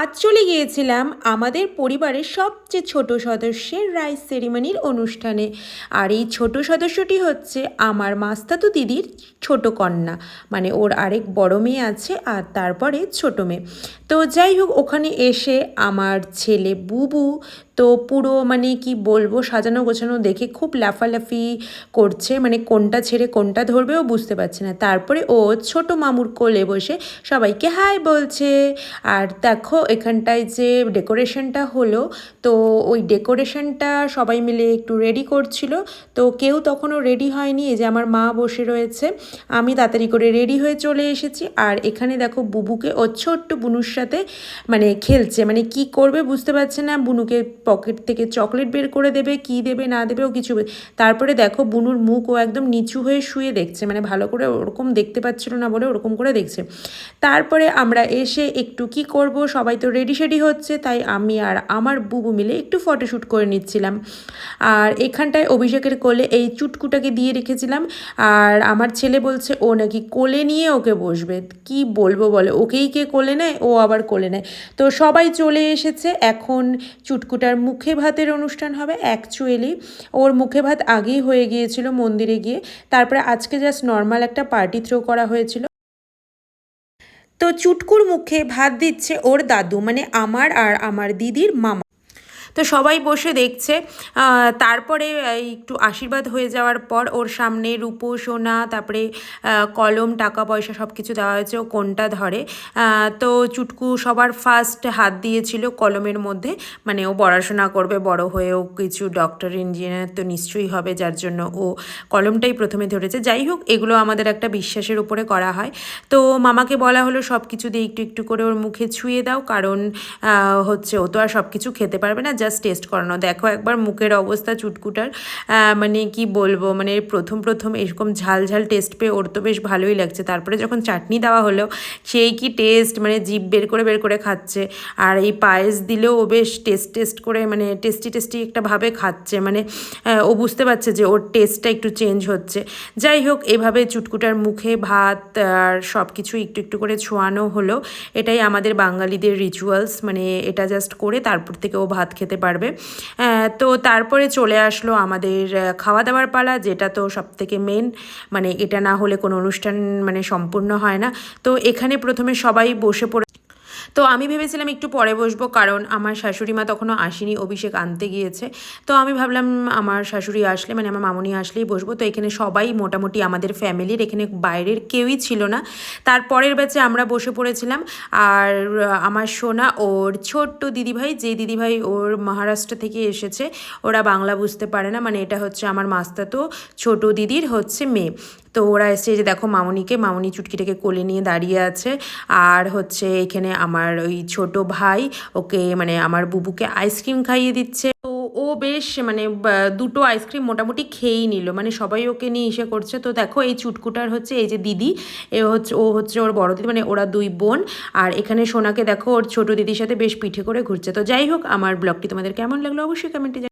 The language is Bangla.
আজ চলে গিয়েছিলাম আমাদের পরিবারের সবচেয়ে ছোট সদস্যের রাইস সেরিমনির অনুষ্ঠানে। আর এই ছোট সদস্যটি হচ্ছে আমার মাস্তাতু দিদির ছোট কন্যা। মানে ওর আরেক বড় মেয়ে আছে আর তারপরে ছোট মেয়ে। তো যাই হোক, ওখানে এসে আমার ছেলে বুবু তো পুরো মানে কি বলব, সাজানো গোছানো দেখে খুব লাফালাফি করছে। মানে কোনটা ছেড়ে কোনটা ধরবেও বুঝতে পারছে না। তারপরে ও ছোট মামুর কোলে বসে সবাইকে হাই বলছে। আর দেখো এখানটায় যে ডেকোরেশনটা হলো, তো ওই ডেকোরেশনটা সবাই মিলে একটু রেডি করছিল। তো কেউ তখনও রেডি হয়নি, এই যে আমার মা বসে রয়েছে, আমি তাড়াতাড়ি করে রেডি হয়ে চলে এসেছি। আর এখানে দেখো বুবুকে, ও ছোট্ট বুনুর সাথে মানে খেলছে মানে কি করবে বুঝতে পারছে না। বুনুকে পকেট থেকে চকলেট বের করে দেবে, কি দেবে, না দেবে, ও কিছু তারপরে দেখো বুনুর মুখ ও একদম নিচু হয়ে শুয়ে দেখছে মানে ভালো করে ওরকম দেখতে পাচ্ছিল না বলে ওরকম করে দেখছে। তারপরে আমরা এসে একটু কি করব, সবাই তো রেডি শেডি হচ্ছে, তাই আমি আর আমার বুবু মিলে একটু ফটোশ্যুট করে নিচ্ছিলাম। আর এখানটায় অভিষেকের কোলে এই চুটকুটাকে দিয়ে রেখেছিলাম। আর আমার ছেলে বলছে, ও নাকি কোলে নিয়ে ওকে বসবে। কি বলব বলে, ওকেই কে কোলে নেয়, ও আবার কোলে নেয়। তো সবাই চলে এসেছে, এখন চুটকুটার মুখে ভাতের অনুষ্ঠান হবে অ্যাকচুয়ালি ওর মুখে ভাত আগেই হয়ে গিয়েছিল মন্দিরে গিয়ে। তারপরে আজকে জাস্ট নর্মাল একটা পার্টি থ্রো করা হয়েছিল। তো চুটকুর মুখে ভাত দিচ্ছে ওর দাদু মানে আমার আর আমার দিদির মামা। তো সবাই বসে দেখছে। তারপরে একটু আশীর্বাদ হয়ে যাওয়ার পর ওর সামনে রূপো, সোনা, তারপরে কলম, টাকা পয়সা সব কিছু দেওয়া হয়েছে, ও কোনটা ধরে। তো চুটকু সবার ফার্স্ট হাত দিয়েছিল কলমের মধ্যে। মানে ও পড়াশোনা করবে, বড় হয়েও কিছু ডক্টর ইঞ্জিনিয়ার তো নিশ্চয়ই হবে, যার জন্য ও কলমটাই প্রথমে ধরেছে। যাই হোক, এগুলো আমাদের একটা বিশ্বাসের উপরে করা হয়। তো মামাকে বলা হলো সব কিছু দিয়ে একটু একটু করে ওর মুখে ছুঁয়ে দাও, কারণ হচ্ছে ও তো আর সব কিছু খেতে পারবে না। জাস্ট টেস্ট করানো। দেখো একবার মুখের অবস্থা চুটকুটার মানে কি বলব মানে প্রথম প্রথম এরকম ঝাল ঝাল টেস্ট পেয়ে ওর তো বেশ ভালোই লাগছে। তারপরে যখন চাটনি দেওয়া হলো, সেই কি টেস্ট মানে জিভ বের করে বের করে খাচ্ছে। আর এই পায়েস দিলেও ও বেশ টেস্ট টেস্ট করে মানে টেস্টি টেস্টি একটা ভাবে খাচ্ছে। মানে ও বুঝতে পারছে যে ওর টেস্টটা একটু চেঞ্জ হচ্ছে। যাই হোক, এভাবে চুটকুটার মুখে ভাত আর সব কিছু একটু একটু করে ছোঁয়ানো হলো। এটাই আমাদের বাঙালিদের রিচুয়ালস মানে এটা জাস্ট করে তারপর থেকে ও ভাত খেতে পারবে। তো তারপরে চলে আসলো আমাদের খাওয়া দাওয়ার পালা, যেটা তো সব থেকে মেন মানে এটা না হলে কোনো অনুষ্ঠান মানে সম্পূর্ণ হয় না। তো এখানে প্রথমে সবাই বসে পড়ে তো আমি ভেবেছিলাম একটু পরে বসবো, কারণ আমার শাশুড়ি মা তখনও আসেনি, অভিষেক আনতে গিয়েছে। তো আমি ভাবলাম আমার শাশুড়ি আসলে মানে আমার মামনি আসলেই বসবো। তো এখানে সবাই মোটামুটি আমাদের ফ্যামিলির, এখানে বাইরের কেউই ছিল না। তারপরের ব্যাচে আমরা বসে পড়েছিলাম, আর আমার সোনা, ওর ছোট্ট দিদিভাই, যে দিদিভাই ওর মহারাষ্ট্র থেকে এসেছে, ওরা বাংলা বুঝতে পারে না মানে এটা হচ্ছে আমার মাস্তা তো ছোট দিদির হচ্ছে মেয়ে। তো ওরা এসে যে দেখো মামনিকে, মামনি চুটকিটাকে কোলে নিয়ে দাঁড়িয়ে আছে। আর হচ্ছে এখানে আমার ওই ছোট ভাই, ওকে মানে আমার বুবুকে আইসক্রিম খাইয়ে দিচ্ছে। তো ও বেশ মানে দুটো আইসক্রিম মোটামুটি খেয়েই নিল। মানে সবাই ওকে নিয়ে ইসে করছে। তো দেখো এই চুটকুটার হচ্ছে এই যে দিদি, এ হচ্ছে, ও হচ্ছে ওর বড় দিদি মানে ওরা দুই বোন। আর এখানে সোনাকে দেখো ওর ছোট দিদির সাথে বেশ পিঠে করে ঘুরছে। তো যাই হোক, আমার ব্লগটি তোমাদের কেমন লাগল অবশ্যই কমেন্টে